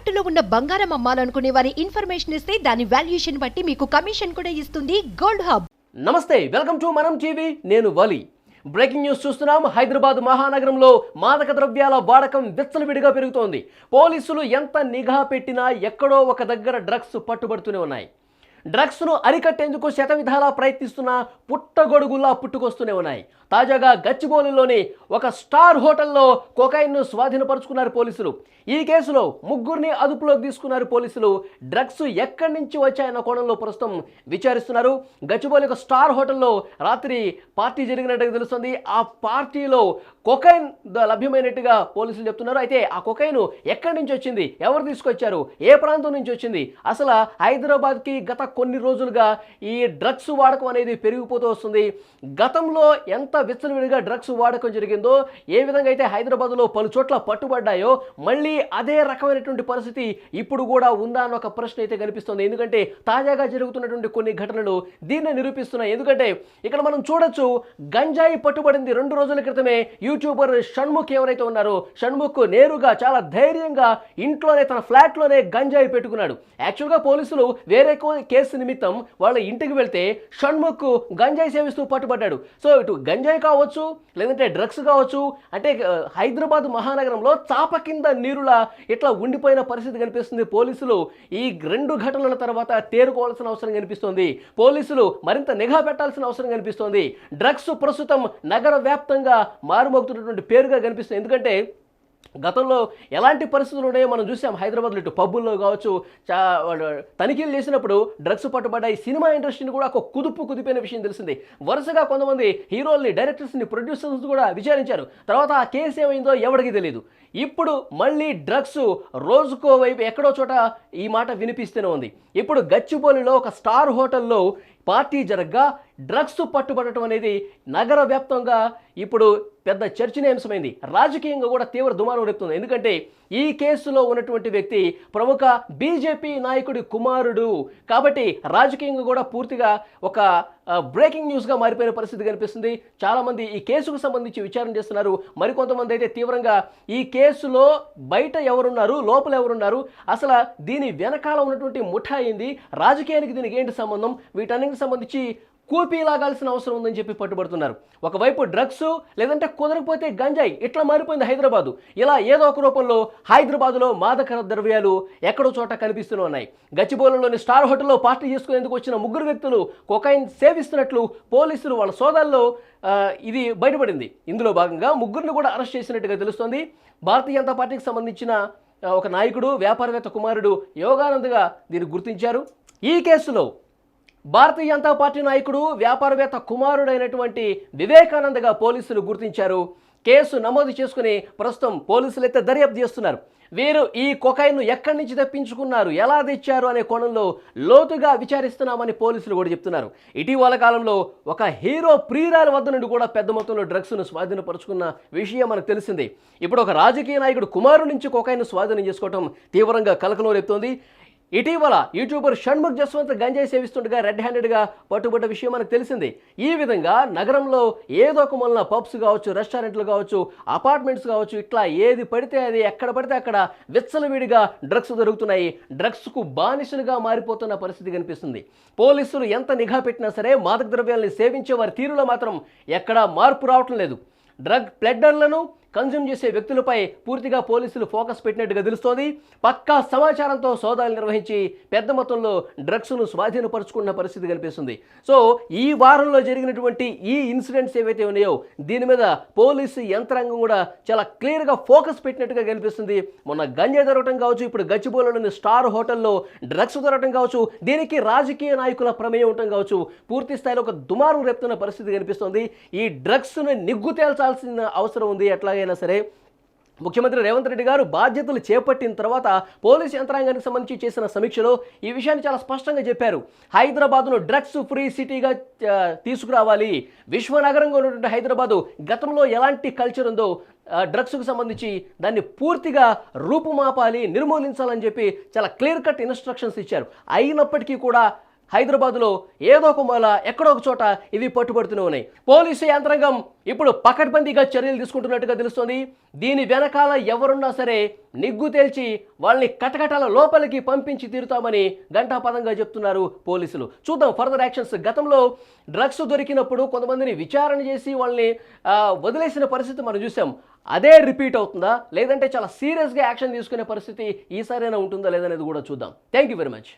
తాకట్టులో ఉన్న బంగారం అమ్మాలనుకునే వారి ఇన్ఫర్మేషన్ ఇస్తే దాని వాల్యుయేషన్ బట్టి మీకు కమిషన్ కూడా ఇస్తుంది గోల్డ్ హబ్. నమస్తే వెల్కమ్ టు మనం టీవీ నేను వలి. బ్రేకింగ్ న్యూస్ చూస్తున్నాం హైదరాబాద్ మహానగరంలో మాదక ద్రవ్యాల వాడకం విచ్చలవిడిగా పెరుగుతోంది. పోలీసులు ఎంత నిఘా పెట్టినా ఎక్కడో ఒక దగ్గర డ్రగ్స్ పట్టుబడుతూనే ఉన్నాయి. డ్రగ్స్ను అరికట్టేందుకు శతవిధాలా ప్రయత్నిస్తున్న పుట్టగొడుగుల్లా పుట్టుకొస్తూనే ఉన్నాయి. తాజాగా గచ్చిబౌలిలోని ఒక స్టార్ హోటల్లో కొకైన్ను స్వాధీనపరుచుకున్నారు పోలీసులు. ఈ కేసులో ముగ్గురిని అదుపులోకి తీసుకున్నారు పోలీసులు. డ్రగ్స్ ఎక్కడి నుంచి వచ్చాయన్న కోణంలో ప్రస్తుతం విచారిస్తున్నారు. గచ్చిబౌలి ఒక స్టార్ హోటల్లో రాత్రి పార్టీ జరిగినట్టుగా తెలుస్తుంది. ఆ పార్టీలో కొకైన్ లభ్యమైనట్టుగా పోలీసులు చెప్తున్నారు. అయితే ఆ కొకైన్ ఎక్కడి నుంచి వచ్చింది? ఎవరు తీసుకొచ్చారు? ఏ ప్రాంతం నుంచి వచ్చింది? అసలు హైదరాబాద్కి గత కొన్ని రోజులుగా ఈ డ్రగ్స్ వాడకం అనేది పెరిగిపోతూ వస్తుంది. గతంలో ఎంత విచ్చలవిడిగా డ్రగ్స్ వాడకం జరిగిందో ఏ విధంగా అయితే హైదరాబాద్లో పలు చోట్ల పట్టుబడ్డాయో మళ్ళీ అదే రకమైనటువంటి పరిస్థితి ఇప్పుడు కూడా ఉందా అన్న ఒక ప్రశ్న అయితే కనిపిస్తుంది. ఎందుకంటే తాజాగా జరుగుతున్నటువంటి కొన్ని ఘటనలు దీన్ని నిరూపిస్తున్నాయి. ఎందుకంటే ఇక్కడ మనం చూడొచ్చు గంజాయి పట్టుబడింది రెండు రోజుల క్రితమే యూట్యూబర్ షణ్ముఖ్ ఎవరైతే ఉన్నారో షణ్ముఖ్ నేరుగా చాలా ధైర్యంగా ఇంట్లోనే తన ఫ్లాట్లోనే గంజాయి పెట్టుకున్నాడు. యాక్చువల్గా పోలీసులు వేరే కో- కేసు నిమిత్తం వాళ్ళ ఇంటికి వెళ్తే షణ్ముఖ్ గంజాయి సేవిస్తూ పట్టుబడ్డాడు. సో ఇటు గంజాయి కావచ్చు లేదంటే డ్రగ్స్ కావచ్చు అంటే హైదరాబాద్ మహానగరంలో చాప కింద నీరులా ఇట్లా ఉండిపోయిన పరిస్థితి కనిపిస్తుంది పోలీసులు. ఈ రెండు ఘటనల తర్వాత తేరుకోవాల్సిన అవసరం కనిపిస్తోంది. పోలీసులు మరింత నిఘా పెట్టాల్సిన అవసరం కనిపిస్తోంది. డ్రగ్స్ ప్రస్తుతం నగర వ్యాప్తంగా మారుమోగుతున్నటువంటి పేరుగా కనిపిస్తుంది. ఎందుకంటే గతంలో ఎలాంటి పరిస్థితులు ఉన్నాయో మనం చూసాం. హైదరాబాద్లో ఇటు పబ్బుల్లో కావచ్చు చా తనిఖీలు చేసినప్పుడు డ్రగ్స్ పట్టుబడ్డాయి. సినిమా ఇండస్ట్రీని కూడా ఒక కుదుపు కుదిపోయిన విషయం తెలిసింది. వరుసగా కొంతమంది హీరోల్ని డైరెక్టర్స్ని ప్రొడ్యూసర్స్ కూడా విచారించారు. తర్వాత ఆ కేసు ఏమైందో ఎవరికి తెలియదు ఇప్పుడు మళ్ళీ డ్రగ్స్ రోజుకో వైపు ఎక్కడో చోట ఈ మాట వినిపిస్తూనే ఉంది. ఇప్పుడు గచ్చిబౌలిలో ఒక స్టార్ హోటల్లో పార్టీ జరగ్గా డ్రగ్స్ పట్టుబడటం అనేది నగర వ్యాప్తంగా ఇప్పుడు పెద్ద చర్చనీయాంశమైంది. రాజకీయంగా కూడా తీవ్ర దుమారం రేపుతుంది. ఎందుకంటే ఈ కేసులో ఉన్నటువంటి వ్యక్తి ప్రముఖ బీజేపీ నాయకుడి కుమారుడు. కాబట్టి రాజకీయంగా కూడా పూర్తిగా ఒక బ్రేకింగ్ న్యూస్గా మారిపోయిన పరిస్థితి కనిపిస్తుంది. చాలామంది ఈ కేసుకు సంబంధించి విచారణ చేస్తున్నారు. మరికొంతమంది అయితే తీవ్రంగా ఈ కేసులో బయట ఎవరున్నారు లోపల ఎవరున్నారు? అసలు దీని వెనకాల ఉన్నటువంటి ముఠా అయింది రాజకీయానికి దీనికి ఏంటి సంబంధం? వీటన్నిటికి సంబంధించి కూపీ లాగాల్సిన అవసరం ఉందని చెప్పి పట్టుబడుతున్నారు. ఒకవైపు డ్రగ్స్ లేదంటే కుదరకపోతే గంజాయి ఇట్లా మారిపోయింది హైదరాబాదు. ఇలా ఏదో ఒక రూపంలో హైదరాబాదులో మాదకర ద్రవ్యాలు ఎక్కడో చోట కనిపిస్తూనే ఉన్నాయి. గచ్చిబౌలిలోని స్టార్ హోటల్లో పార్టీ చేసుకునేందుకు వచ్చిన ముగ్గురు వ్యక్తులు కొకైన్ సేవిస్తున్నట్లు పోలీసులు వాళ్ళ సోదాల్లో ఇది బయటపడింది. ఇందులో భాగంగా ముగ్గురిని కూడా అరెస్ట్ చేసినట్టుగా తెలుస్తోంది. భారతీయ జనతా పార్టీకి సంబంధించిన ఒక నాయకుడు వ్యాపారవేత్త కుమారుడు యోగానంద్గా దీన్ని గుర్తించారు. ఈ కేసులో భారతీయ జనతా పార్టీ నాయకుడు వ్యాపారవేత్త కుమారుడైనటువంటి వివేకానందగా పోలీసులు గుర్తించారు. కేసు నమోదు చేసుకుని ప్రస్తుతం పోలీసులు అయితే దర్యాప్తు చేస్తున్నారు. వీరు ఈ కొకైన్ను ఎక్కడి నుంచి తెప్పించుకున్నారు ఎలా తెచ్చారు అనే కోణంలో లోతుగా విచారిస్తున్నామని పోలీసులు కూడా చెప్తున్నారు. ఇటీవల కాలంలో ఒక హీరో ప్రియురాల వద్ద నుండి కూడా పెద్ద మొత్తంలో డ్రగ్స్ను స్వాధీనపరుచుకున్న విషయం మనకు తెలిసింది. ఇప్పుడు ఒక రాజకీయ నాయకుడు కుమారు నుంచి కొకైన్ను స్వాధీనం చేసుకోవడం తీవ్రంగా కలకలం రేపుతోంది. ఇటీవల యూట్యూబర్ షణ్ముఖ్ జస్వంత్ గంజాయి సేవిస్తుండగా రెడ్ హ్యాండెడ్గా పట్టుబడ్డ విషయం మనకు తెలిసింది. ఈ విధంగా నగరంలో ఏదో ఒక మొన్న పబ్స్ కావచ్చు రెస్టారెంట్లు కావచ్చు అపార్ట్మెంట్స్ కావచ్చు ఇట్లా ఏది పడితే అది ఎక్కడ పడితే అక్కడ విచ్చలవిడిగా డ్రగ్స్ దొరుకుతున్నాయి. డ్రగ్స్కు బానిసలుగా మారిపోతున్న పరిస్థితి కనిపిస్తుంది. పోలీసులు ఎంత నిఘా పెట్టినా సరే మాదక ద్రవ్యాలని సేవించే వారి తీరులో మాత్రం ఎక్కడా మార్పు రావటం లేదు. డ్రగ్ ప్లెడ్డర్లను కన్జ్యూమ్ చేసే వ్యక్తులపై పూర్తిగా పోలీసులు ఫోకస్ పెట్టినట్టుగా తెలుస్తోంది. పక్కా సమాచారంతో సోదాలు నిర్వహించి పెద్ద మొత్తంలో డ్రగ్స్ను స్వాధీనపరుచుకున్న పరిస్థితి కనిపిస్తుంది. సో ఈ వారంలో జరిగినటువంటి ఈ ఇన్సిడెంట్స్ ఏవైతే ఉన్నాయో దీని మీద పోలీసు యంత్రాంగం కూడా చాలా క్లియర్గా ఫోకస్ పెట్టినట్టుగా కనిపిస్తుంది. మొన్న గంజా దొరకటం కావచ్చు ఇప్పుడు గచ్చిబోలోని స్టార్ హోటల్లో డ్రగ్స్ దొరకటం కావచ్చు దీనికి రాజకీయ నాయకుల ప్రమేయం ఉండటం కావచ్చు పూర్తి స్థాయిలో ఒక దుమారం రేపుతున్న పరిస్థితి కనిపిస్తుంది. ఈ డ్రగ్స్ను నిగ్గు తేల్చాల్సిన అవసరం ఉంది. అయినా సరే ముఖ్యమంత్రి రేవంత్ రెడ్డి గారు బాధ్యతలు చేపట్టిన తర్వాత పోలీస్ యంత్రాంగానికి సంబంధించి చేసిన సమీక్షలో ఈ విషయాన్ని చాలా స్పష్టంగా చెప్పారు. హైదరాబాద్ను డ్రగ్స్ ఫ్రీ సిటీగా తీసుకురావాలి. విశ్వనగరంగా ఉన్నటువంటి హైదరాబాదు గతంలో ఎలాంటి కల్చర్ ఉందో డ్రగ్స్కు సంబంధించి దాన్ని పూర్తిగా రూపుమాపాలి నిర్మూలించాలని చెప్పి చాలా క్లియర్ కట్ ఇన్స్ట్రక్షన్స్ ఇచ్చారు. అయినప్పటికీ కూడా హైదరాబాద్లో ఏదో ఒక మూల ఎక్కడో ఒక చోట ఇవి పట్టుబడుతూనే ఉన్నాయి. పోలీసు యంత్రాంగం ఇప్పుడు పకడ్బందీగా చర్యలు తీసుకుంటున్నట్టుగా తెలుస్తోంది. దీని వెనకాల ఎవరున్నా సరే నిగ్గు తేల్చి వాళ్ళని కటకటాల లోపలికి పంపించి తీరుతామని గంటాపదంగా చెప్తున్నారు పోలీసులు. చూద్దాం ఫర్దర్ యాక్షన్స్. గతంలో డ్రగ్స్ దొరికినప్పుడు కొంతమందిని విచారణ చేసి వాళ్ళని వదిలేసిన పరిస్థితి మనం చూసాం. అదే రిపీట్ అవుతుందా? లేదంటే చాలా సీరియస్గా యాక్షన్ తీసుకునే పరిస్థితి ఈసారైనా ఉంటుందా? లేదనేది కూడా చూద్దాం. Thank you very much.